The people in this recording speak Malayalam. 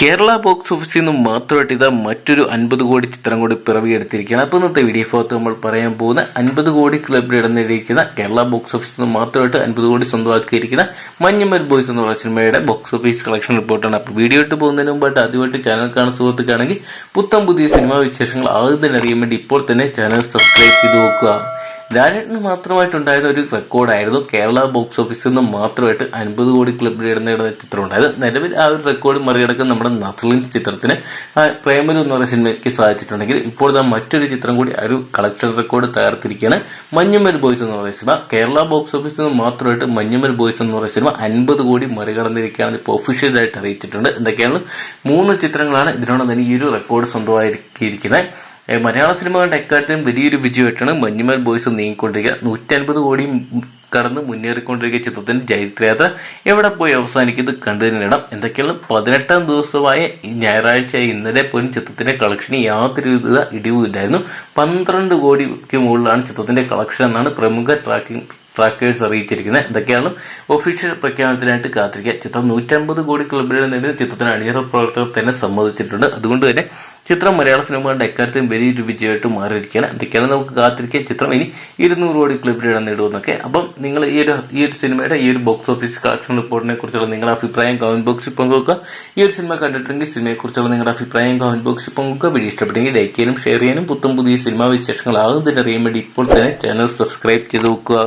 കേരള ബോക്സ് ഓഫീസിൽ നിന്നും മാത്രമായിട്ട് ഇതാ മറ്റൊരു അൻപത് കോടി ചിത്രം കൂടി പിറവിയെടുത്തിരിക്കുകയാണ്. അപ്പോൾ ഇന്നത്തെ വീഡിയോ ഭാഗത്ത് നമ്മൾ പറയാൻ പോകുന്ന അൻപത് കോടി ക്ലബിൽ ഇടം നേടിയിരിക്കുന്ന കേരള ബോക്സ് ഓഫീസിൽ നിന്നും മാത്രമായിട്ട് അൻപത് കോടി സ്വന്തമാക്കിയിരിക്കുന്ന മഞ്ഞമ്മൽ ബോയ്സ് എന്നുള്ള സിനിമയുടെ ബോക്സ് ഓഫീസ് കളക്ഷൻ റിപ്പോർട്ടാണ് അപ്പോൾ വീഡിയോ ഇട്ട് പോകുന്നതിന് മുമ്പായിട്ട് ആദ്യമായിട്ട് ചാനൽ കാണുന്ന സുഹൃത്തുക്കാണെങ്കിൽ പുത്തം പുതിയ സിനിമാ വിശേഷങ്ങൾ ആദ്യം തന്നെ അറിയാൻ വേണ്ടി ഇപ്പോൾ തന്നെ ചാനൽ സബ്സ്ക്രൈബ് ചെയ്ത് നോക്കുക. ലാലേട്ടന് മാത്രമായിട്ടുണ്ടായിരുന്ന ഒരു റെക്കോർഡായിരുന്നു കേരള ബോക്സ് ഓഫീസിൽ നിന്ന് മാത്രമായിട്ട് അൻപത് കോടി ക്ലബ് നേടുന്ന ചിത്രം ഉണ്ടായത്. നിലവിൽ ആ ഒരു റെക്കോർഡ് മറികടക്കാൻ നമ്മുടെ നസ്ലിൻ ചിത്രത്തിന് പ്രേമലു എന്ന് പറയുന്ന സിനിമയ്ക്ക് സാധിച്ചിട്ടുണ്ടെങ്കിൽ ഇപ്പോൾ മറ്റൊരു ചിത്രം കൂടി ആ ഒരു കളക്ഷൻ റെക്കോർഡ് തകർത്തിരിക്കുകയാണ്. മഞ്ഞുമൽ ബോയ്സ് എന്ന് പറയുന്ന സിനിമ. കേരള ബോക്സ് ഓഫീസിൽ നിന്ന് മാത്രമായിട്ട് മഞ്ഞുമൽ ബോയ്സ് എന്ന് പറയുന്ന സിനിമ അൻപത് കോടി മറികടന്നിരിക്കുകയാണ് ഇപ്പോൾ ഒഫീഷ്യലായിട്ട് അറിയിച്ചിട്ടുണ്ട്. എന്തൊക്കെയാണ്? മൂന്ന് ചിത്രങ്ങളാണ് ഇതിനോടൊപ്പം തന്നെ ഈ ഒരു റെക്കോർഡ് സ്വന്തമാക്കിയിരിക്കുന്നത്. ഏ, മലയാള സിനിമകളുടെ കണ്ട എക്കാലത്തും വലിയൊരു വിജയമായിട്ടാണ് മഞ്ഞുമൽ ബോയ്സ് നീങ്ങിക്കൊണ്ടിരിക്കുക. നൂറ്റൻപത് കോടി കടന്ന് മുന്നേറിക്കൊണ്ടിരിക്കുന്ന ചിത്രത്തിന്റെ ചൈത്രയാത്ര എവിടെ പോയി അവസാനിക്കുന്നത് കണ്ടതിനിടം എന്തൊക്കെയാണ് പതിനെട്ടാം ദിവസമായ ഞായറാഴ്ച ഇന്നലെ പോലും ചിത്രത്തിന്റെ കളക്ഷന് യാതൊരു വിധ ഇടിവും ഇല്ലായിരുന്നു. പന്ത്രണ്ട് കോടിക്ക് മുകളിലാണ് ചിത്രത്തിന്റെ കളക്ഷൻ എന്നാണ് പ്രമുഖ ട്രാക്കിംഗ് ട്രാക്കേഴ്സ് അറിയിച്ചിരിക്കുന്നത്. എന്തൊക്കെയാണ് ഒഫീഷ്യൽ പ്രഖ്യാപനത്തിനായിട്ട് കാത്തിരിക്കുക. ചിത്രം നൂറ്റമ്പത് കോടി ക്ലബിൽ നേടി ചിത്രത്തിന് അണിയറ പ്രവർത്തകർ തന്നെ സമ്മതിച്ചിട്ടുണ്ട്. അതുകൊണ്ട് തന്നെ ചിത്രം മലയാള സിനിമകളുടെ എക്കാര്യത്തിലും വലിയൊരു വിജയമായിട്ട് മാറിയിരിക്കുകയാണ്. എന്തൊക്കെയാണ് നമുക്ക് കാത്തിരിക്കുക ചിത്രം ഇനി ഇരുന്നൂറ് കോടി ക്ലിപ്പ് ഇടം നേടുമെന്നൊക്കെ. അപ്പം നിങ്ങൾ ഈ ഒരു ഈ ഒരു സിനിമയുടെ ഈ ഒരു ബോക്സ് ഓഫീസ് കളക്ഷൻ റിപ്പോർട്ടിനെ കുറിച്ചുള്ള നിങ്ങളുടെ അഭിപ്രായം കമന്റ് ബോക്സിൽ പങ്കുവെക്കുക. ഈ ഒരു സിനിമ കണ്ടിട്ടുണ്ടെങ്കിൽ സിനിമയെക്കുറിച്ചുള്ള നിങ്ങളുടെ അഭിപ്രായം കമന്റ് ബോക്സിൽ പങ്കുവെക്കുക. വീഡിയോ ഇഷ്ടപ്പെട്ടെങ്കിൽ ലൈക്ക് ചെയ്യാനും ഷെയർ ചെയ്യാനും പുത്തും പുതിയ സിനിമാ വിശേഷങ്ങൾ അറിയാൻ വേണ്ടി ഇപ്പോൾ തന്നെ ചാനൽ സബ്സ്ക്രൈബ് ചെയ്ത് നോക്കുക